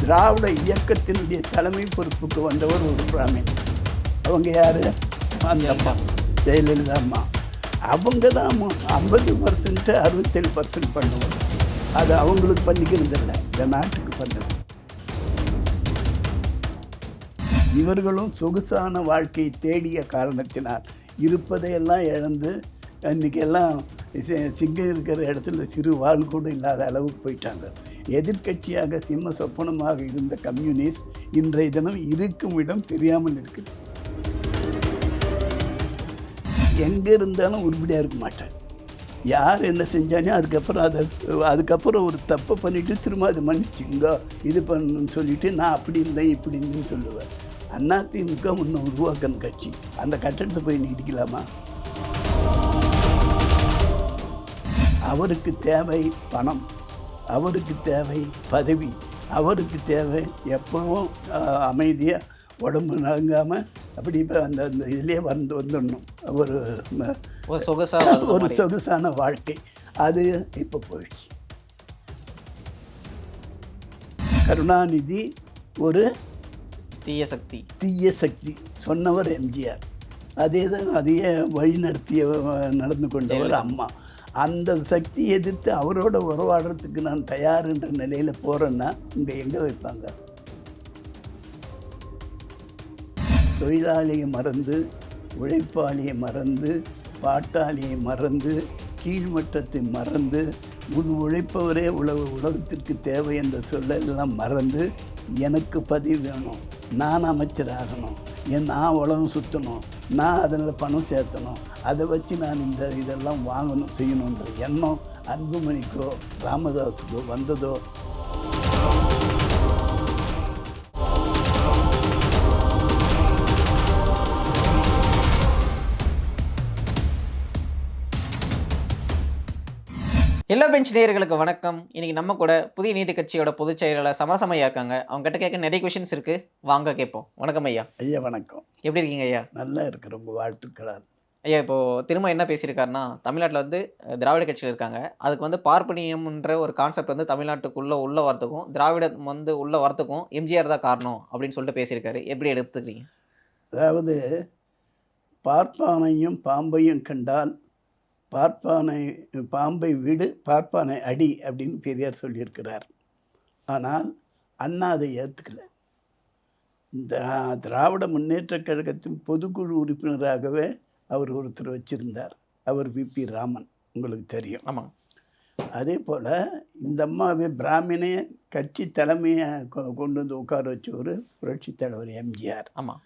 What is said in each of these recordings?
திராவிட இயக்கத்தினுடைய தலைமை பொறுப்புக்கு வந்தவர் ஒரு பிராமின் அவங்க யார்? அந்த அம்மா ஜெயலலிதா அம்மா. அவங்க தான் ஐம்பது பர்சன்ட்டு அறுபத்தேழு பர்சன்ட் பண்ணுவாங்க அது அவங்களுக்கு பண்ணிக்கிறதில்லை. இந்த நாட்டுக்கு பண்ணது இவர்களும் சொகுசான வாழ்க்கையை தேடிய காரணத்தினால் இருப்பதையெல்லாம் இழந்து இன்றைக்கெல்லாம் சிங்கம் இருக்கிற இடத்துல சிறு வாழ் கூட இல்லாத அளவுக்கு போயிட்டாங்க. எதிர்க்கட்சியாக சிம்ம சொப்பனமாக இருந்த கம்யூனிஸ்ட் இன்றைய தினம் இருக்கும் இடம் தெரியாமல் இருக்குது எங்கே இருந்தாலும் உருப்படியாக இருக்க மாட்டேன் யார் என்ன செஞ்சானே அதுக்கப்புறம் அதை அதுக்கப்புறம் ஒரு தப்பை பண்ணிவிட்டு திரும்ப அது மன்னிச்சுங்க இது பண்ணணும்னு சொல்லிவிட்டு நான் அப்படி இருந்தேன் இப்படி இருந்தேன்னு சொல்லுவேன் அதிமுக முன்ன உருவாக்கணும் கட்சி. அந்த கட்டடத்தை போய் நீடிக்கலாமா அவருக்கு தேவை பணம். அவருக்கு தேவை பதவி. அவருக்கு தேவை எப்பவும் அமைதியாக உடம்பு நலங்காமல் அப்படி இப்போ அந்த அந்த இதுலேயே வந்து வந்துடணும். ஒரு ம- ஒரு சொகுசா ஒரு சொகுசான வாழ்க்கை. அது இப்போ போயிடுச்சு. கருணாநிதி ஒரு தீய சக்தி. தீய சக்தி. சொன்னவர் எம்ஜிஆர். அதே தான் அதையே வழி நடத்திய நடந்து கொண்டவர் அம்மா. அந்த சக்தி எதிர்த்து அவரோட உறவாடுறதுக்கு நான் தயார்ன்ற நிலையில் போகிறேன்னா இங்கே எங்கே வைப்பாங்க? தொழிலாளியை மறந்து உழைப்பாளியை மறந்து பாட்டாளியை மறந்து கீழ்மட்டத்தை மறந்து உன் உழைப்பவரே உலக உலகத்திற்கு தேவை என்ற சொல்லெல்லாம் மறந்து எனக்கு பதிவு வேணும். நான் அமைச்சராகணும். என் நான் உலகம் சுற்றணும் நான் அதில் பணம் சேர்த்தணும் அதை வச்சு நான் இந்த இதெல்லாம் வாங்கணும் செய்யணுன்ற எண்ணம் அன்புமணிக்கோ ராமதாஸுக்கோ வந்ததோ எல்லா பெஞ்ச் நேயர்களுக்கு வணக்கம். இன்னைக்கு நம்ம கூட புதிய நீதி கட்சியோட பொதுச் செயலாளர் சமரசமையா இருக்காங்க. அவங்க கிட்ட கேட்க நிறைய கொஷின்ஸ் இருக்கு. வாங்க கேட்போம். வணக்கம் ஐயா. ஐயா வணக்கம். எப்படி இருக்கீங்க ஐயா? நல்லா இருக்கு. ரொம்ப வாழ்த்துக்களால் ஐயா இப்போ திரும்ப என்ன பேசியிருக்காருன்னா தமிழ்நாட்டில் வந்து திராவிட கட்சியில் இருக்காங்க. அதுக்கு வந்து பார்ப்பனியம்ன்ற ஒரு கான்செப்ட் வந்து தமிழ்நாட்டுக்குள்ள உள்ள வரத்துக்கும் திராவிடம் வந்து உள்ள வரத்துக்கும் எம்ஜிஆர் தான் காரணம் அப்படின்னு சொல்லிட்டு பேசியிருக்காரு. எப்படி எடுத்துக்கிறீங்க? அதாவது பார்ப்பானையும் பாம்பையும் கண்டால் பார்ப்பானை பாம்பை விடு பார்ப்பானை அடி அப்படின்னு பெரியார் சொல்லியிருக்கிறார். ஆனால் அண்ணா அதை ஏற்றுக்கல இந்த திராவிட முன்னேற்றக் கழகத்தின் பொதுக்குழு உறுப்பினராகவே அவர் ஒருத்தர் வச்சிருந்தார். அவர் விபி ராமன் உங்களுக்கு தெரியும். ஆமாம் அதே போல் இந்த அம்மாவே பிராமணே கட்சி தலைமையை கொ- கொண்டு வந்து உட்கார வச்ச ஒரு புரட்சித் தலைவர் எம்ஜிஆர். ஆமாம்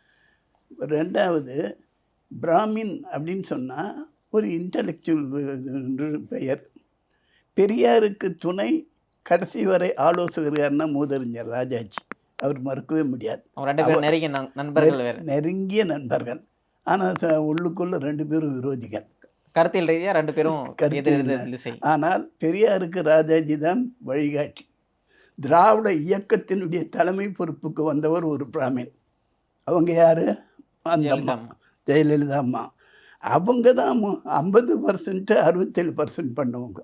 ரெண்டாவது பிராமின் அப்படின்னு சொன்னால் ஒரு இன்டலெக்சுவல் பெயர். பெரியாருக்கு துணை கடைசி வரை ஆலோசகர்னா மூதறிஞர் ராஜாஜி. அவர் மறுக்கவே முடியாது. நெருங்கிய நண்- நண்பர்கள் நெருங்கிய நண்பர்கள். ஆனால் உள்ளுக்குள்ள ரெண்டு பேரும் விரோதிகள். கருத்தியல் ரீதியாக ரெண்டு பேரும் திசை. ஆனால் பெரியாருக்கு ராஜாஜி தான் வழிகாட்டி. திராவிட இயக்கத்தினுடைய தலைமை பொறுப்புக்கு வந்தவர் ஒரு பிராமின். அவங்க யார்? அந்த அம்மா. ஜெயலலிதா அம்மா. அவங்க தான் ஐம்பது பர்சன்ட்டு அறுபத்தேழு பர்சன்ட் பண்ணவங்க.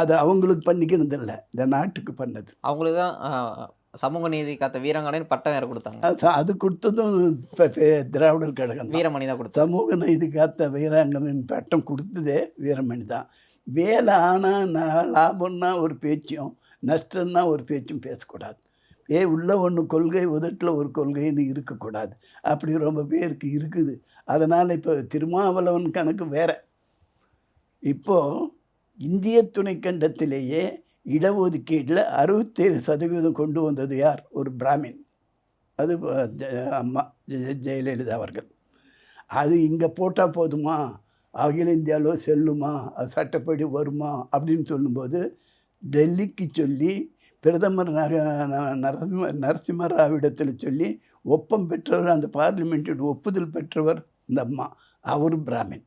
அது அவங்களுக்கு பண்ணிக்கிறது இல்லை இந்த நாட்டுக்கு பண்ணது. அவங்களுக்கு தான் சமூக நீதி காத்த வீராங்கனைன்னு பட்டம் வேறு கொடுத்தாங்க. அது கொடுத்ததும் இப்ப திராவிடர் கழகம். வீரமணி தான் கொடுத்தாங்க சமூக நீதி காத்த வீராங்கனின் பட்டம் கொடுத்ததே வீரமணி தான். வேலை ஆனால் நான் லாபம்னா ஒரு பேச்சும் நஷ்டம்னா ஒரு பேச்சும் பேசக்கூடாது. ஏ உள்ள ஒன்று கொள்கை உதட்டில் ஒரு கொள்கைன்னு இருக்கக்கூடாது. அப்படி ரொம்ப பேருக்கு இருக்குது. அதனால் இப்போ திருமாவளவன் கணக்கு வேற. இப்போது இந்திய துணைக்கண்டத்திலேயே இடஒதுக்கீட்டில் அறுபத்தேழு சதவீதம் கொண்டு வந்தது யார்? ஒரு பிராமின். அது ஜெ- அம்மா ஜெ- ஜெயலலிதா அவர்கள். அது இங்கே போட்டால் போதுமா? அகில இந்தியாவில் செல்லுமா? அது சட்டப்படி வருமா? அப்படின்னு சொல்லும்போது டெல்லிக்கு சொல்லி பிரதமர் நர நரசிம்ம நரசிம்மராவிடத்தில் சொல்லி ஒப்பம் பெற்றவர் அந்த பார்லிமெண்ட்டின் ஒப்புதல் பெற்றவர் இந்த அம்மா. அவர் பிராமின்.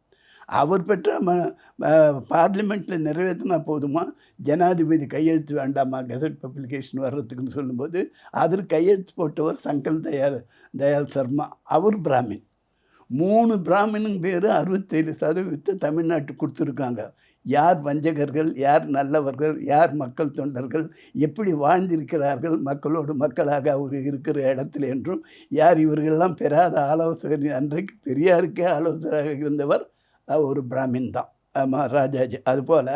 அவர் பெற்ற ம பார்லிமெண்ட்டில் நிறைவேற்றினா போதுமா? ஜனாதிபதி கையெழுத்து வேண்டாமா? கெசட் பப்ளிகேஷன் வர்றதுக்குன்னு சொல்லும்போது அதில் கையெழுத்து போட்டவர் சங்கல் தயாள் தயாள் சர்மா. அவர் பிராமின். மூணு பிராமணன் பேர் அறுபத்தேழு சதவீதத்தை தமிழ்நாட்டுக்கு கொடுத்துருக்காங்க. யார் வஞ்சகர்கள் யார் நல்லவர்கள் யார் மக்கள் தொண்டர்கள் எப்படி வாழ்ந்திருக்கிறார்கள் மக்களோடு மக்களாக அவர் இருக்கிற இடத்துல என்றும் யார் இவர்களெல்லாம் பெறாத ஆலோசகர் அன்றைக்கு பெரியாருக்கே ஆலோசகராக இருந்தவர் ஒரு பிராமின் தான். ஆமாம் ராஜாஜி. அதுபோல்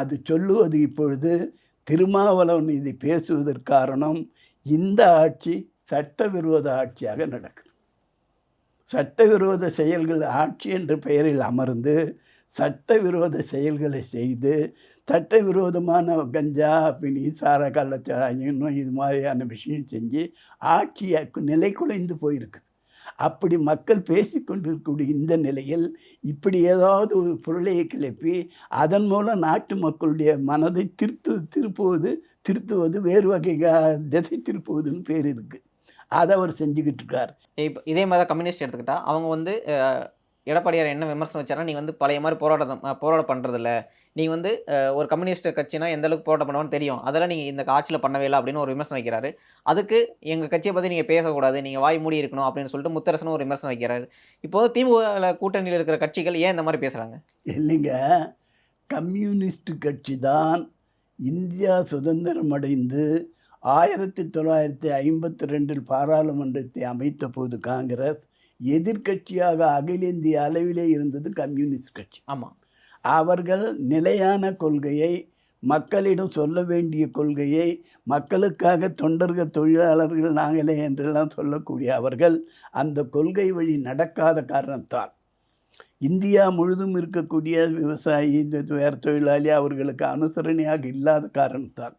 அது சொல்லுவது இப்பொழுது திருமாவளவன் இதை பேசுவதற்கு காரணம் இந்த ஆட்சி சட்டவிரோத ஆட்சியாக நடக்குது. சட்டவிரோத செயல்கள் ஆட்சி என்ற பெயரில் அமர்ந்து சட்டவிரோத செயல்களை செய்து சட்டவிரோதமான கஞ்சா பினி சார கள்ளச்சாராயம் இது மாதிரியான விஷயம் செஞ்சு ஆட்சியை நிலை குலைந்து போயிருக்குது. அப்படி மக்கள் பேசிக்கொண்டிருக்கக்கூடிய இந்த நிலையில் இப்படி ஏதாவது ஒரு பொருளை கிளப்பி அதன் மூலம் நாட்டு மக்களுடைய மனதை திருத்து திருப்புவது திருத்துவது வேறு வகை திசை திருப்புவதுன்னு பேர் இருக்குது அதை அவர் செஞ்சுக்கிட்டு இருக்கார் இப்போ இதே மாதிரி தான் கம்யூனிஸ்ட் எடுத்துக்கிட்டா அவங்க வந்து எடப்பாடியார் என்ன விமர்சனம் வச்சாருன்னா நீ வந்து பழைய மாதிரி போராட்டம் போராட்டம் பண்ணுறது இல்லை நீ வந்து ஒரு கம்யூனிஸ்ட் கட்சினா எந்த அளவுக்கு போராட்டம் பண்ணுவான்னு தெரியும். அதெல்லாம் நீங்கள் இந்த ஆட்சியில் பண்ணவே இல்லை அப்படின்னு ஒரு விமர்சனம் வைக்கிறாரு. அதுக்கு எங்கள் கட்சியை பற்றி நீங்கள் பேசக்கூடாது நீங்கள் வாய் மூடி இருக்கணும் அப்படின்னு சொல்லிட்டு முத்தரசனும் ஒரு விமர்சனம் வைக்கிறாரு. இப்போது திமுக கூட்டணியில் இருக்கிற கட்சிகள் ஏன் இந்த மாதிரி பேசுகிறாங்க இல்லைங்க. கம்யூனிஸ்ட் கட்சி தான் இந்தியா சுதந்திரம் அடைந்து ஆயிரத்தி தொள்ளாயிரத்தி ஐம்பத்தி ரெண்டில் பாராளுமன்றத்தை அமைத்த போது காங்கிரஸ் எதிர்க்கட்சியாக அகில இந்திய அளவிலே இருந்தது கம்யூனிஸ்ட் கட்சி. ஆமாம் அவர்கள் நிலையான கொள்கையை மக்களிடம் சொல்ல வேண்டிய கொள்கையை மக்களுக்காக தொண்டர்கள் தொழிலாளர்கள் நாங்களே என்றெல்லாம் சொல்லக்கூடிய அவர்கள் அந்த கொள்கை வழி நடக்காத காரணத்தால் இந்தியா முழுதும் இருக்கக்கூடிய விவசாயி வேறு தொழிலாளி அவர்களுக்கு அனுசரணையாக இல்லாத காரணத்தால்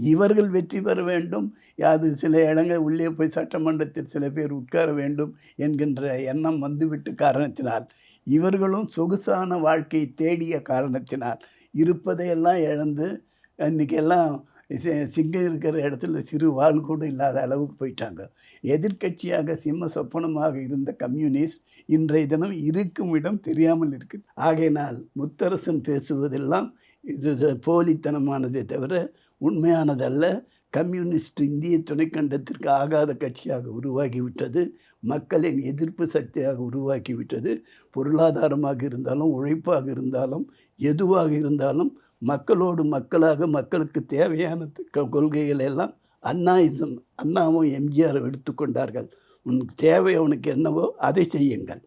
இவர்கள் வெற்றி பெற வேண்டும். அது சில இடங்கள் உள்ளே போய் சட்டமன்றத்தில் சில பேர் உட்கார வேண்டும் என்கின்ற எண்ணம் வந்துவிட்டு காரணத்தினால். இவர்களும் சொகுசான வாழ்க்கையை தேடிய காரணத்தினால். இருப்பதையெல்லாம் இழந்து இன்றைக்கெல்லாம் சி- சிங்கம் இருக்கிற இடத்துல சிறு வாழ் கூட இல்லாத அளவுக்கு போயிட்டாங்க. எதிர்க்கட்சியாக சிம்ம சொப்பனமாக இருந்த கம்யூனிஸ்ட் இன்றைய தினம் இருக்கும் இடம் தெரியாமல் இருக்குது ஆகையினால் முத்தரசன் பேசுவதெல்லாம் இது போலித்தனமானதே தவிர உண்மையானதல்ல. கம்யூனிஸ்ட் இந்திய துணைக்கண்டத்திற்கு ஆகாத கட்சியாக உருவாகிவிட்டது. மக்களின் எதிர்ப்பு சக்தியாக உருவாக்கிவிட்டது பொருளாதாரமாக இருந்தாலும் உழைப்பாக இருந்தாலும் எதுவாக இருந்தாலும் மக்களோடு மக்களாக மக்களுக்கு தேவையான கொள்கைகள் எல்லாம் அண்ணாயிசம் அண்ணாவும் எம்ஜிஆர் எடுத்துக்கொண்டார்கள். உனக்கு தேவை உனக்கு என்னவோ அதை செய்யுங்கள்.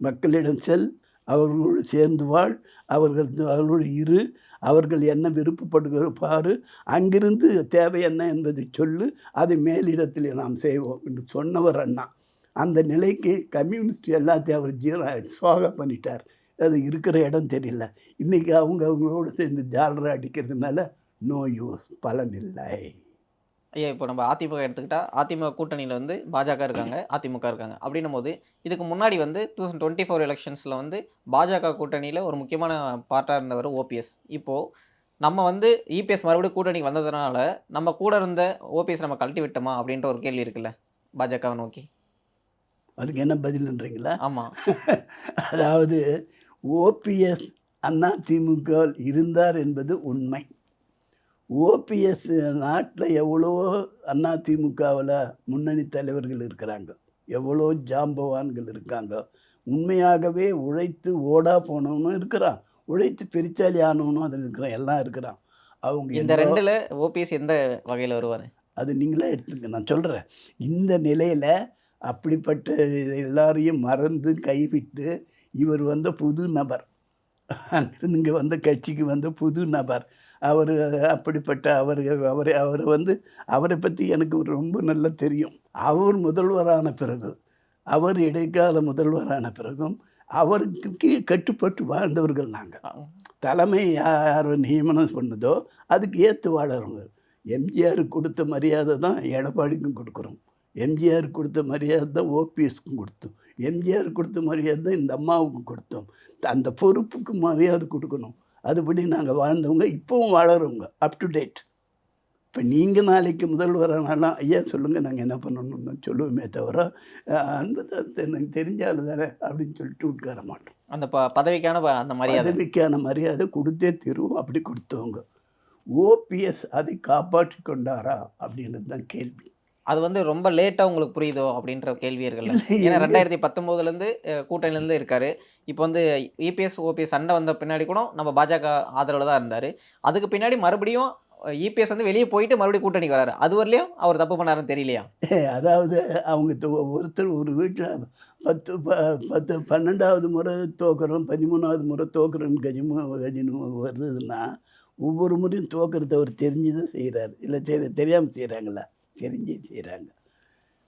மக்களிடம் செல் அவர்களோடு சேர்ந்து வாழ் அவர்கள் அவர்களோடு இரு அவர்கள் என்ன விருப்பப்படுகிற பாரு அங்கிருந்து தேவை என்ன என்பதை சொல்லு அதை மேலிடத்தில் நாம் செய்வோம் என்று சொன்னவர் அண்ணா. அந்த நிலைக்கு கம்யூனிஸ்ட் எல்லாத்தையும் அவர் ஜீரா சோகா பண்ணிட்டார். அது இருக்கிற இடம் தெரியல. இன்றைக்கி அவங்க அவங்களோட சேர்ந்து ஜாலரை அடிக்கிறதுனால நோ யூஸ் பலன் இல்லை. ஐயா இப்போ நம்ம அதிமுக எடுத்துக்கிட்டா அதிமுக கூட்டணியில் வந்து பாஜக இருக்காங்க அதிமுக இருக்காங்க. அப்படின்னும் போது இதுக்கு முன்னாடி வந்து டூ தௌசண்ட் டுவெண்ட்டி ஃபோர் எலெக்ஷன்ஸில் வந்து பாஜக கூட்டணியில் ஒரு முக்கியமான பார்ட்டாக இருந்தவர் ஓபிஎஸ் இப்போது நம்ம வந்து இபிஎஸ் மறுபடியும் கூட்டணிக்கு வந்ததுனால நம்ம கூட இருந்த ஓபிஎஸ் நம்ம கழட்டி விட்டோமா அப்படின்ற ஒரு கேள்வி இருக்குல்ல பாஜகவை நோக்கி. அதுக்கு என்ன பதில்ன்றீங்களா? ஆமாம் அதாவது ஓபிஎஸ் அண்ணா திமுக இருந்தார் என்பது உண்மை. ஓபிஎஸ் நாட்டில் எவ்வளவோ அண்ணா திமுகவில் முன்னணி தலைவர்கள் இருக்கிறாங்க. எவ்வளோ ஜாம்பவான்கள் இருக்காங்க. உண்மையாகவே உழைத்து ஓடா போனவனும் இருக்கிறான். உழைத்து பெருச்சாலி ஆனவனும் அதில் இருக்கிறான் எல்லாம் இருக்கிறான். அவங்க இந்த எவ்வளோ- ரெண்டில் ஓபிஎஸ் எந்த வகையில் வருவார்? அது நீங்களே எடுத்துங்க நான் சொல்கிறேன் இந்த நிலையில் அப்படிப்பட்ட எல்லாரையும் மறந்து கைவிட்டு இவர் வந்த புது நபர். அங்கிருந்து இங்கே வந்த கட்சிக்கு வந்த புது நபர். அவர் அப்படிப்பட்ட அவர் அவரை அவரை வந்து அவரை பற்றி எனக்கு ரொம்ப நல்லா தெரியும். அவர் முதல்வரான பிறகு அவர் இடைக்கால முதல்வரான பிறகும் அவருக்கு கீழ் கட்டுப்பட்டு வாழ்ந்தவர்கள் நாங்கள். தலைமை யார் நியமனம் பண்ணுதோ அதுக்கு ஏற்று வாழறவங்க எம்ஜிஆர் கொடுத்த மரியாதை தான் எடப்பாடிக்கும் கொடுக்குறோம். எம்ஜிஆர் கொடுத்த மரியாதை தான் ஓபிஎஸ்க்கும் கொடுத்தோம். எம்ஜிஆர் கொடுத்த மரியாதை தான் இந்த அம்மாவுக்கும் கொடுத்தோம். அந்த பொறுப்புக்கு மரியாதை கொடுக்கணும். அதுபடி நாங்கள் வாழ்ந்தவங்க இப்போவும் வாழறவங்க அப் டு டேட் இப்போ நீங்கள் நாளைக்கு முதல்வரானாலும் ஐயா சொல்லுங்கள் நாங்கள் என்ன பண்ணணும்னு சொல்லுவோமே தவிர அஹ், அன்பு தான் எனக்கு தெரிஞ்சாலும் தானே அப்படின்னு சொல்லிட்டு உட்கார மாட்டோம். அந்த ப பதவிக்கான அந்த மரியாதை. பதவிக்கான மரியாதை கொடுத்தே தீருவோம் அப்படி கொடுத்தவங்க. ஓபிஎஸ் அதை காப்பாற்றி கொண்டாரா அப்படின்றது தான் கேள்வி. அது வந்து ரொம்ப லேட்டா உங்களுக்கு புரியுதோ அப்படின்ற கேள்வி இருக்குல்ல ஏன்னா ரெண்டாயிரத்தி கூட்டணியில இருந்து இருக்காரு. இப்போ வந்து இபிஎஸ் ஓபிஎஸ் சண்டை வந்த பின்னாடி கூட நம்ம பாஜக ஆதரவில் தான் இருந்தார். அதுக்கு பின்னாடி மறுபடியும் இபிஎஸ் வந்து வெளியே போயிட்டு மறுபடியும் கூட்டணிக்கு வராரு. அது வரலையும் அவர் தப்பு பண்ணாருன்னு தெரியலையா? அதாவது அவங்க ஒருத்தர் ஒரு வீட்டில் பத்து ப பத்து பன்னெண்டாவது முறை தோக்குறோம் பதிமூணாவது முறை தோக்குறோன்னு கஜிமு கஜினு வருதுன்னா ஒவ்வொரு முறையும் தோக்குறத அவர் தெரிஞ்சு தான் செய்கிறாரு இல்லை தெரிய தெரியாமல் செய்கிறாங்களா தெரிஞ்சு செய்கிறாங்க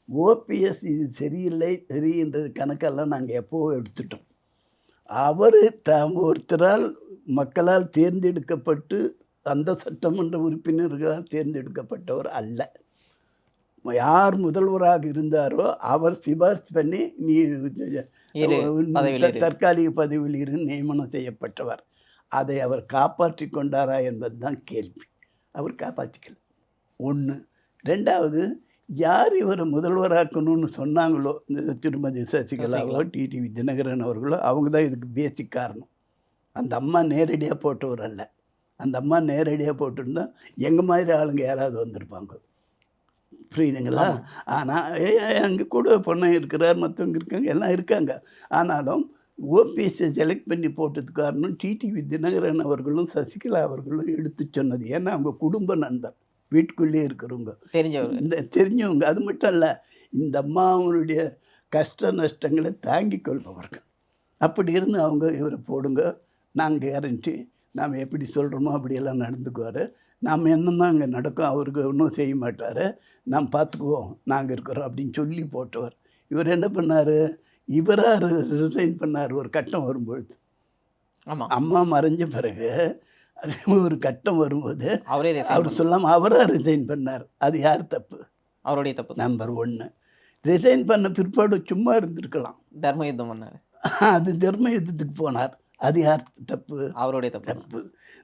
ஓபிஎஸ் இது சரியில்லை சரின்றது கணக்கெல்லாம் நாங்கள் எப்போவோ எடுத்துட்டோம். அவர் தாம் ஒருத்தரால் மக்களால் தேர்ந்தெடுக்கப்பட்டு அந்த சட்டமன்ற உறுப்பினர்களால் தேர்ந்தெடுக்கப்பட்டவர் அல்ல. யார் முதல்வராக இருந்தாரோ அவர் சிபாரிசு பண்ணி நீ. தற்காலிக பதவியில் இரு நியமனம் செய்யப்பட்டவர். அதை அவர் காப்பாற்றி கொண்டாரா என்பதுதான் கேள்வி. அவர் காப்பாற்றிக்கல. ஒன்று ரெண்டாவது யார் இவரை முதல்வராக்கணும்னு சொன்னாங்களோ திருமதி சசிகலாவோ சசிகலா. டிடிவி தினகரன் அவர்களோ அவங்க தான் இதுக்கு பேசிக் காரணம். அந்த அம்மா நேரடியாக போட்டவர் அல்ல. அந்த அம்மா நேரடியாக போட்டிருந்தா எங்கள் மாதிரி ஆளுங்க யாராவது வந்திருப்பாங்க? புரியுதுங்களா. ஆனால் அங்கே கூட பொண்ணு இருக்கிறார் மற்றவங்க இருக்காங்க எல்லாம் இருக்காங்க. ஆனாலும் ஓபிஎஸ்ஸை செலக்ட் பண்ணி போட்டது காரணம் டிடிவி தினகரன் அவர்களும் சசிகலா அவர்களும் எடுத்து சொன்னது. ஏன்னா அவங்க குடும்ப நண்பர். வீட்டுக்குள்ளேயே இருக்கிறவங்க. தெரிஞ்சவர் இந்த தெரிஞ்சவங்க அது மட்டும் இல்லை இந்த அம்மாவனுடைய கஷ்ட நஷ்டங்களை தாங்கிக் கொள்பவர்கள். அப்படி இருந்து அவங்க இவரை போடுங்க நாங்கள் கேரண்டி நாம் எப்படி சொல்கிறோமோ அப்படியெல்லாம் நடந்துக்குவார். நாம் என்னதான் அங்கே நடக்கும் அவருக்கு ஒன்றும் செய்ய மாட்டார். நாம் பார்த்துக்குவோம் நாங்கள் இருக்கிறோம் அப்படின்னு சொல்லி போட்டவர். இவர் என்ன பண்ணார்? இவராக ரிசைன் பண்ணார் ஒரு கட்டம் வரும்பொழுது. ஆமா. அம்மா மறைஞ்ச பிறகு ஒரு கட்டம் வரும்போது அவரே அவர். சொல்லாமல் அவராக ரிசைன் பண்ணார். அது யார் தப்பு? அவருடைய தப்பு தான். நம்பர் ஒன்று ரிசைன் பண்ண பிற்பாடு சும்மா இருந்திருக்கலாம். தர்ம யுத்தம் பண்ணாரு. அது தர்ம யுத்தத்துக்கு போனார். அது யார் தப்பு? அவருடைய தப்பு தான். தப்பு.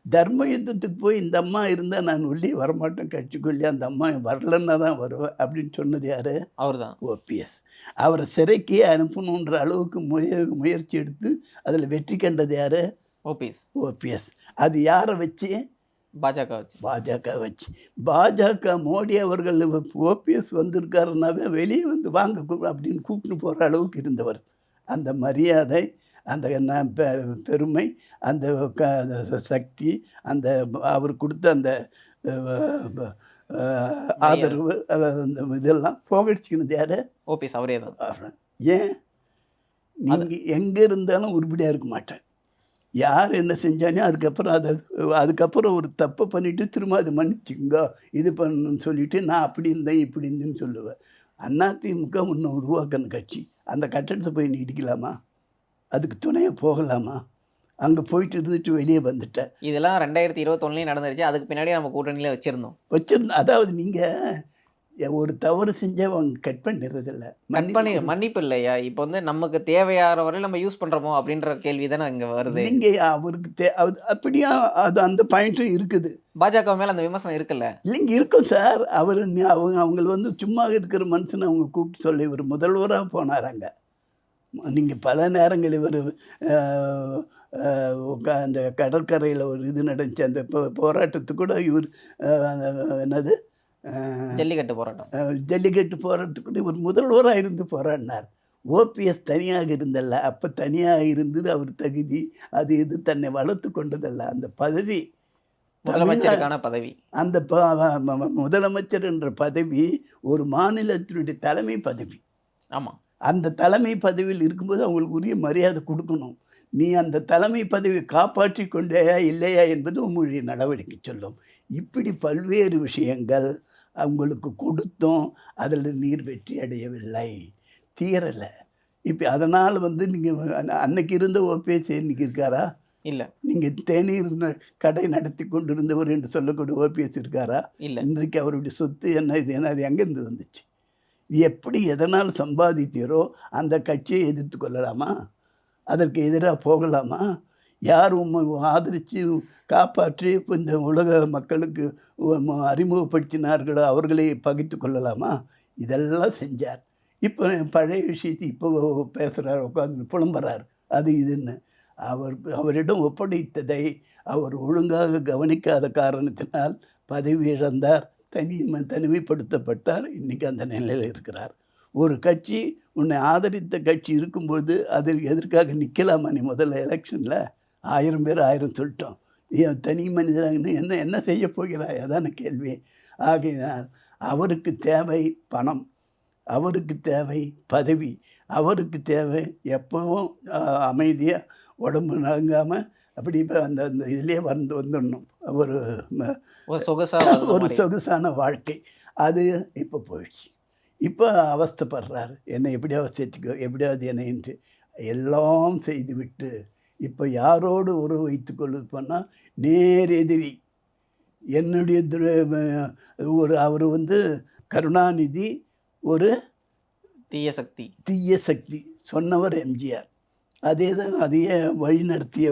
தர்ம யுத்தத்துக்கு போய் இந்த அம்மா இருந்தால் நான் உள்ளே வரமாட்டேன் கட்சிக்குள்ளே அந்த அம்மா வரலன்னா தான் வருவேன் அப்படின்னு சொன்னது யார்? அவர்தான் ஓபிஎஸ் அவரை சிறைக்கே அனுப்பணுன்ற அளவுக்கு முய முயற்சி எடுத்து அதில் வெற்றி கண்டது யார்? ஓபிஎஸ் ஓபிஎஸ் அது யாரை வச்சு? பாஜக வச்சு. பாஜக வச்சு. பாஜக மோடி அவர்கள் ஓபிஎஸ் வந்திருக்காருனாவே வெளியே வந்து வாங்க அப்படின்னு கூப்பிட்டு போகிற அளவுக்கு இருந்தவர். அந்த மரியாதை அந்த பெருமை அந்த சக்தி அந்த அவர் கொடுத்த அந்த ஆதரவு அதாவது அந்த இதெல்லாம் புகழ்ச்சிக்கிறது யார்? ஓபிஎஸ் அவரே தான். ஏன்? நீங்கள் எங்கே இருந்தாலும் உருப்படியாக இருக்க மாட்டேன் யார் என்ன செஞ்சானோ அதுக்கப்புறம் அதை அதுக்கப்புறம் ஒரு தப்பை பண்ணிவிட்டு திரும்ப அதை மன்னிச்சுங்க இது பண்ணணும்னு சொல்லிட்டு நான் அப்படி இருந்தேன் இப்படி இருந்தேன்னு சொல்லுவேன். அதிமுக முன்ன உருவாக்கின கட்சி. அந்த கட்டடத்தை போய் நீ இடிக்கலாமா? அதுக்கு துணையாக போகலாமா? அங்கே போயிட்டு இருந்துட்டு வெளியே வந்துட்டேன். இதெல்லாம் ரெண்டாயிரத்தி இருபத்தொன்னுலேயும் நடந்துருச்சு. அதுக்கு பின்னாடி நம்ம கூட்டணியில வச்சிருந்தோம். வச்சிருந்த அதாவது நீங்கள் ஒரு தவறு செஞ்சால் அவங்க கட் பண்ணிடுறதில்ல. கட் பண்ணி மன்னிப்பு இல்லையா? இப்போ வந்து நமக்கு தேவையான வரையில் நம்ம யூஸ் பண்றோமோ அப்படின்ற கேள்வி தானே இங்க வருது. நீங்கள் அவருக்கு தே அப்படியா அது அந்த பாயிண்ட்டும் இருக்குது. பாஜக மேல அந்த விமர்சனம் இருக்குல்ல? இல்லைங்க இருக்கும் சார். அவர் அவங்க அவங்க வந்து சும்மா இருக்கிற மனுஷனை அவங்க கூப்பிட்டு சொல்லி இவர் முதல்வராக போனாராங்க. நீங்கள் பல நேரங்கள் இவர் அந்த கடற்கரையில் ஒரு இது நடந்துச்சு. அந்த போராட்டத்துக்கு கூட இவர் என்னது? ஜல்லிக்கட்டு போராட்டம். ஜல்லிக்கட்டு போராட்டத்துக்கு இவர் முதல்வராக இருந்து போராடினார். ஓபிஎஸ் தனியாக இருந்தல்ல அப்போ தனியாக இருந்தது அவர் தகுதி. அது இது தன்னை வளர்த்து கொண்டதல்ல. அந்த பதவி முதலமைச்சருக்கான பதவி. அந்த முதலமைச்சர் என்ற பதவி ஒரு மாநிலத்தினுடைய தலைமை பதவி. ஆமா. அந்த தலைமை பதவியில் இருக்கும்போது அவங்களுக்கு உரிய மரியாதை கொடுக்கணும். நீ அந்த தலைமை பதவியை காப்பாற்றி கொண்டேயா இல்லையா என்பது உங்களுடைய நடவடிக்கை சொல்லும். இப்படி பல்வேறு விஷயங்கள் அவங்களுக்கு கொடுத்தும் அதில் நீர் வெற்றி அடையவில்லை. தீரலை. இப்போ அதனால் வந்து நீங்கள் அன்னைக்கு இருந்த ஓபிஎஸ் இன்னைக்கு இருக்காரா? இல்ல. நீங்கள் தேநீர் கடை நடத்தி கொண்டிருந்தவர் என்று சொல்லக்கூடிய ஓபிஎஸ் இருக்காரா? இல்ல. இன்றைக்கு அவருடைய சொத்து என்ன இது என்ன அது எங்கேருந்து வந்துச்சு? எப்படி எதனால் சம்பாதித்தீரோ அந்த கட்சியை எதிர்த்து கொள்ளலாமா? அதற்கு எதிராக போகலாமா? யார் உண்மை ஆதரித்து காப்பாற்றி இந்த உலக மக்களுக்கு அறிமுகப்படுத்தினார்களோ அவர்களை பகிர்ந்து கொள்ளலாமா? இதெல்லாம் செஞ்சார். இப்போ பழைய விஷயத்தை இப்போ பேசுகிறார் உட்காந்து புலம்புறார். அது இதுன்னு அவர் அவரிடம் ஒப்படைத்ததை அவர் ஒழுங்காக கவனிக்காத காரணத்தினால் பதவி இழந்தார் தனி தனிமைப்படுத்தப்பட்டார் இன்றைக்கி அந்த நிலையில் இருக்கிறார். ஒரு கட்சி உன்னை ஆதரித்த கட்சி இருக்கும்போது அதில் எதற்காக நிற்கலாமா நீ முதல்ல எலெக்ஷனில் ஆயிரம் பேர் ஆயிரம் சொல்லிட்டோம். தனி மனிதன்னு என்ன என்ன செய்ய போகிறாய்? அதான கேள்வி. ஆகையினால் அவருக்கு தேவை பணம். அவருக்கு தேவை பதவி. அவருக்கு தேவை எப்பவும் அமைதியாக உடம்பு நலங்காமல் அப்படி இப்போ அந்த அந்த இதுலேயே வந்து வந்துடணும். ஒரு ஒரு. சொகுசான வாழ்க்கை. அது இப்போ போயிடுச்சு. இப்போ அவஸ்தைப்படுறாரு. என்னை எப்படியாவது சேர்த்துக்கோ எப்படியாவது என்னை என்று எல்லாம் செய்துவிட்டு இப்போ யாரோடு உறவு வைத்துக் கொள்வது பண்ணால் நேர் எதிரி. என்னுடைய ஒரு அவர் வந்து கருணாநிதி ஒரு தீய சக்தி. தீய சக்தி சொன்னவர் எம்ஜிஆர். அதே தான் அதையே வழி நடத்திய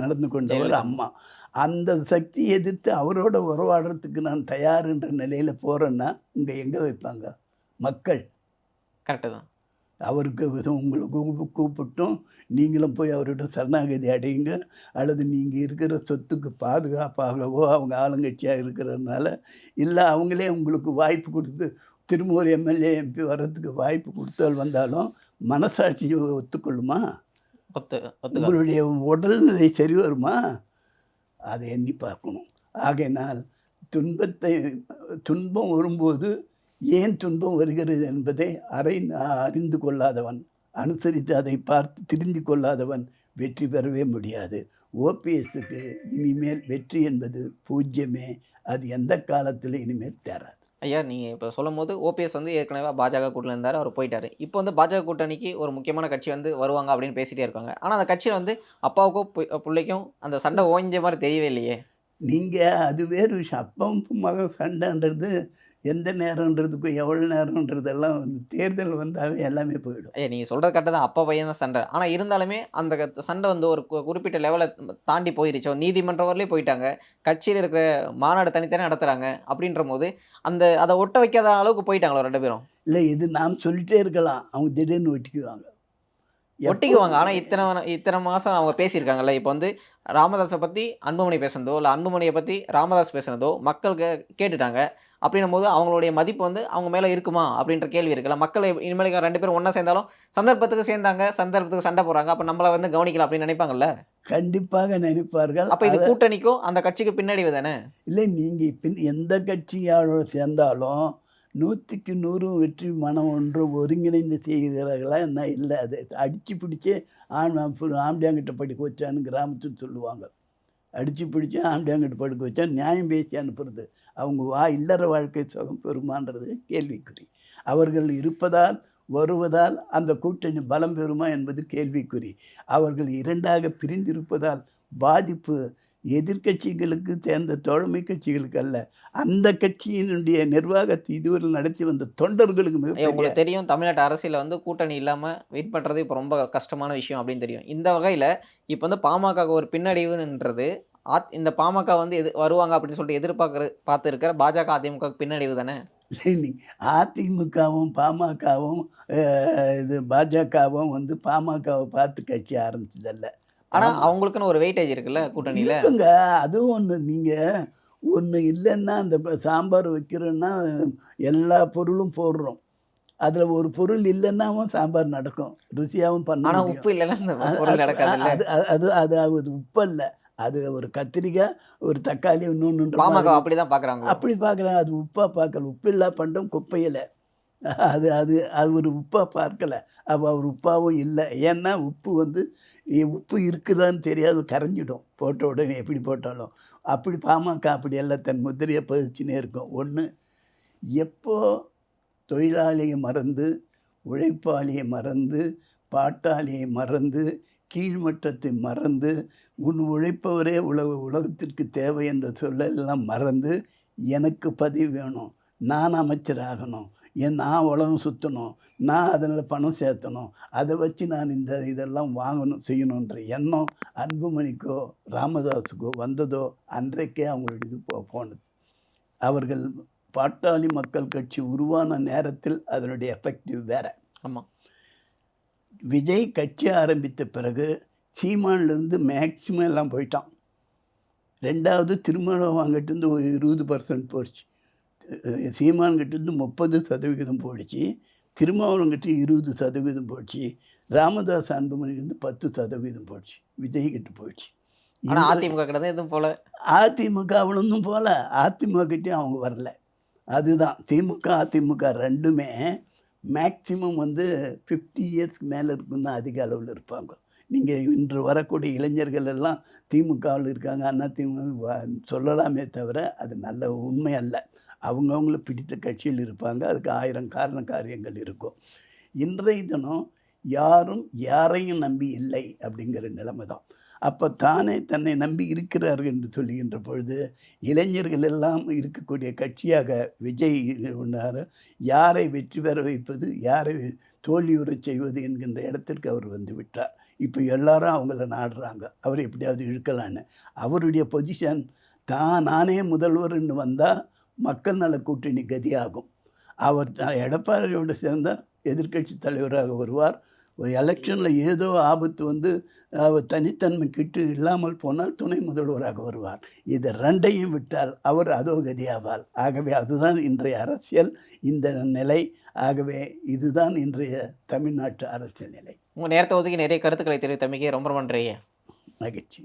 நடந்து கொண்டவர். அம்மா. அந்த சக்தியை எதிர்த்து அவரோட உறவாடுறதுக்கு நான் தயார்ன்ற நிலையில் போகிறேன்னா இங்கே எங்கே வைப்பாங்க? மக்கள். கரெக்டு தான். அவருக்கு உங்களை கூப்பு கூப்பிட்டும். நீங்களும் போய் அவர்கிட்ட சரணாகதி அடையுங்க. அல்லது நீங்கள் இருக்கிற சொத்துக்கு பாதுகாப்பாகவோ அவங்க ஆளுங்கட்சியாக இருக்கிறதுனால இல்லை அவங்களே உங்களுக்கு வாய்ப்பு கொடுத்து திரும்ப ஒரு எம்எல்ஏ எம்பி வர்றதுக்கு வாய்ப்பு கொடுத்தால் வந்தாலும் மனசாட்சி ஒத்துக்கொள்ளுமா? ஒத்து ஒத்துக்க உங்களுடைய உடல்நிலை சரி வருமா? அதை எண்ணி பார்க்கணும். ஆகையினால் துன்பத்தை துன்பம் வரும்போது ஏன் துன்பம் வருகிறது என்பதை அறை அறிந்து கொள்ளாதவன் அனுசரித்து அதை பார்த்து தெரிந்து கொள்ளாதவன் வெற்றி பெறவே முடியாது. ஓபிஎஸ்க்கு இனிமேல் வெற்றி என்பது பூஜ்யமே. அது எந்த காலத்தில் இனிமேல் தேராது. ஐயா நீங்கள் இப்போ சொல்லும் போது ஓபிஎஸ் வந்து ஏற்கனவே பாஜக கூட்டணி இருந்தார் அவர் போயிட்டார். இப்போ வந்து பாஜக கூட்டணிக்கு ஒரு முக்கியமான கட்சி வந்து வருவாங்க அப்படின்னு பேசிகிட்டே இருக்காங்க. ஆனால் அந்த கட்சியில் வந்து அப்பாவுக்கும் பிள்ளைக்கும் அந்த சண்டை ஓய்ஞ்ச மாதிரி தெரியவே இல்லையே. நீங்கள் அது வேறு விஷயம் அப்பம் மகன் சண்டைன்றது எந்த நேரன்றதுக்கும் எவ்வளோ நேரன்றதெல்லாம் வந்து தேர்தல் வந்தாவே எல்லாமே போயிடும். ஐயா நீங்கள் சொல்கிறது கரெக்டாக தான். அப்பா பையன் தான் சண்டை. ஆனால் இருந்தாலுமே அந்த சண்டை வந்து ஒரு குறிப்பிட்ட லெவலை தாண்டி போயிருச்சோ. நீதிமன்றம் வரலையும் போயிட்டாங்க. கட்சியில் இருக்கிற மாநாடு தனித்தனி நடத்துகிறாங்க அப்படின்ற போது அந்த அதை ஒட்ட வைக்காத அளவுக்கு போயிட்டாங்களோ ரெண்டு பேரும். இல்லை இது நாம் சொல்லிட்டே இருக்கலாம். அவங்க திடீர்னு ஒட்டிக்குவாங்க. ஒட்டிக்குவாங்க. ஆனால் இத்தனை இத்தனை மாதம் அவங்க பேசியிருக்காங்கல்ல. இப்போ வந்து ராமதாஸை பற்றி அன்புமணி பேசுனதோ இல்லை அன்புமணியை பற்றி ராமதாஸ் பேசுனதோ மக்கள் கேட்டுட்டாங்க. அப்படின்னும் போது அவங்களுடைய மதிப்பு வந்து அவங்க மேலே இருக்குமா? அப்படின்ற கேள்வி இருக்குல்ல. மக்கள் இனிமேல் ரெண்டு பேரும் ஒன்றா சேர்ந்தாலும் சந்தர்ப்பத்துக்கு சேர்ந்தாங்க சந்தர்ப்பத்துக்கு சண்டை போடுறாங்க. அப்போ நம்மளை வந்து கவனிக்கலாம் அப்படின்னு நினைப்பாங்கல்ல. கண்டிப்பாக நினைப்பார்கள். அப்போ இது கூட்டணிக்கும் அந்த கட்சிக்கு பின்னடைவு தானே? இல்லை நீங்கள் பின் எந்த கட்சியோட சேர்ந்தாலும் நூற்றுக்கு நூறும் வெற்றி மனம் ஒன்று ஒருங்கிணைந்து செய்கிறார்களா என்ன? இல்லை. அது அடித்து பிடிச்சி ஆண் ஆம்பியாங்கிட்ட படிக்க வச்சான்னு கிராமத்தில் சொல்லுவாங்க. அடித்து பிடிச்சி ஆம்பியாங்கிட்ட படுக்க வச்சா நியாயம் பேசி அனுப்புறது. அவங்க வா இல்லற வாழ்க்கை சுகம் பெறுமான்றது கேள்விக்குறி. அவர்கள் இருப்பதால் வருவதால் அந்த கூட்டணி பலம் பெறுமா என்பது கேள்விக்குறி. அவர்கள் இரண்டாக பிரிந்திருப்பதால் பாதிப்பு எதிர்க்கட்சிகளுக்கு சேர்ந்த தோழமை கட்சிகளுக்கு அல்ல அந்த கட்சியினுடைய நிர்வாகத்தை இதுவரை நடத்தி வந்த தொண்டர்களுக்கு மிகப்பெரிய உங்களுக்கு தெரியும் தமிழ்நாட்டு அரசியலில் வந்து கூட்டணி இல்லாமல் வெயிட் பண்ணுறது இப்போ ரொம்ப கஷ்டமான விஷயம் அப்படின்னு தெரியும். இந்த வகையில் இப்போ வந்து பாமக ஒரு பின்னடைவுன்றது ஆத் இந்த பாமக வந்து எது வருவாங்க அப்படின்னு சொல்லிட்டு எதிர்பார்க்குற பார்த்து இருக்கிற பாஜக அதிமுக பின்னடைவு தானே? அதிமுகவும் பாமகவும் இது பாஜகவும் வந்து பாமகவை பார்த்து கட்சி ஆரம்பிச்சதல்ல. ஆனால் ஆமா. அவங்களுக்குன்னு ஒரு வெயிட்டேஜ் இருக்குல்ல கூட்டணியில்? இருக்குங்க. அதுவும் ஒன்று நீங்கள் ஒன்று இல்லைன்னா அந்த சாம்பார் வைக்கிறோன்னா எல்லா பொருளும் போடுறோம். அதில் ஒரு பொருள் இல்லைன்னா அவன் சாம்பார் நடக்கும். ருசியாகவும் பண்ண ஆனால். உப்பு இல்லைன்னா அது- அது அது அது உப்பு அல்ல அது ஒரு கத்திரிக்காய் ஒரு தக்காளி இன்னொன்று பாமக அப்படிதான் பார்க்குறாங்க அப்படி பார்க்குறாங்க அது உப்பாக பார்க்கல உப்பில்லா பண்டம் குப்பையில் அது அது அது ஒரு உப்பாக பார்க்கல. அப்போ அவர் உப்பாவும் இல்லை. ஏன்னா உப்பு வந்து உப்பு இருக்குதான்னு தெரியாது. கரைஞ்சிடும். போட்ட உடனே எப்படி போட்டாலும். அப்படி பாமக அப்படி எல்லாம் தன் முதிரையை பதிச்சுனே இருக்கும். ஒன்று எப்போ தொழிலாளியை மறந்து உழைப்பாளியை மறந்து பாட்டாளியை மறந்து கீழ்மட்டத்தை மறந்து உன் உழைப்பவரே உலக உலகத்திற்கு தேவை என்ற சொல்லெல்லாம் மறந்து எனக்கு பதிவு வேணும். நான் அமைச்சராகணும். என் நான் உலகம் சுற்றணும் நான் அதில் பணம் சேர்த்தணும் அதை வச்சு நான் இந்த இதெல்லாம் வாங்கணும் செய்யணுன்ற எண்ணம் அன்புமணிக்கோ ராமதாஸுக்கோ வந்ததோ அன்றைக்கே அவங்களுடைய இது போ போனது. அவர்கள் பாட்டாளி மக்கள் கட்சி உருவான நேரத்தில் அதனுடைய எஃபெக்டிவ் வேற. ஆமாம் விஜய் கட்சி ஆரம்பித்த பிறகு சீமான்லேருந்து மேக்சிமம் எல்லாம் போயிட்டான். ரெண்டாவது திருமணம் வாங்கிட்டு இருந்து ஒரு இருபது பர்சன்ட் போச்சு. சீமான்கிட்ட இருந்து முப்பது சதவிகிதம் போயிடுச்சு. திருமாவளவன்கிட்ட இருபது சதவீதம் போயிடுச்சு. ராமதாஸ் அன்புமணி வந்து பத்து சதவீதம் போயிடுச்சு. விஜய் கிட்ட போயிடுச்சு. ஆனா இந்த- அதிமுக கிட்ட எதுவும் போல. அதிமுக அவ்வளோന്നും போல. அதிமுக கிட்டேயும் அவங்க வரல. அதுதான். திமுக அதிமுக ரெண்டுமே மேக்சிமம் வந்து ஃபிஃப்டி இயர்ஸ்க்கு மேலே இருக்கும் தான் அதிக அளவில் இருப்பாங்க. நீங்கள் இன்று வரக்கூடிய இளைஞர்கள் எல்லாம் திமுகவில் இருக்காங்க. அண்ணா திமுக சொல்லலாமே தவிர அது நல்ல உண்மை அல்ல. அவங்கவுங்கள பிடித்த கட்சியில் இருப்பாங்க. அதுக்கு ஆயிரம் காரண காரியங்கள் இருக்கும். இன்றைய தினம் யாரும் யாரையும் நம்பி இல்லை அப்படிங்கிற நிலைமை தான். அப்போ தானே தன்னை நம்பி இருக்கிறார்கள் என்று சொல்லுகின்ற பொழுது இளைஞர்கள் எல்லாம் இருக்கக்கூடிய கட்சியாக விஜய் உண்டார் யாரை வெற்றி பெற வைப்பது யாரை தோல்வியுறச் செய்வது என்கின்ற இடத்திற்கு அவர் வந்து விட்டார். இப்போ எல்லாரும் அவங்கள நாடுறாங்க. அவர் எப்படியாவது இழுக்கலான்னு. அவருடைய பொசிஷன் தான் நானே முதல்வர்னு வந்தால் மக்கள் நல கூட்டணி கதியாகும். அவர் எடப்பாடியோடு சேர்ந்தால் எதிர்க்கட்சி தலைவராக வருவார். எலெக்ஷனில் ஏதோ ஆபத்து வந்து அவர் தனித்தன்மை கிட்டு இல்லாமல் போனால் துணை முதல்வராக வருவார். இது ரெண்டையும் விட்டால் அவர் அதோ கதியாவார். ஆகவே அதுதான் இன்றைய அரசியல் இந்த நிலை. ஆகவே இதுதான் இன்றைய தமிழ்நாட்டு அரசியல் நிலை. உங்க நேரத்தை ஒதுக்கி நிறைய கருத்துக்களை தெரிவித்தமைக்கு ரொம்ப ரொம்ப நன்றி மகிழ்ச்சி.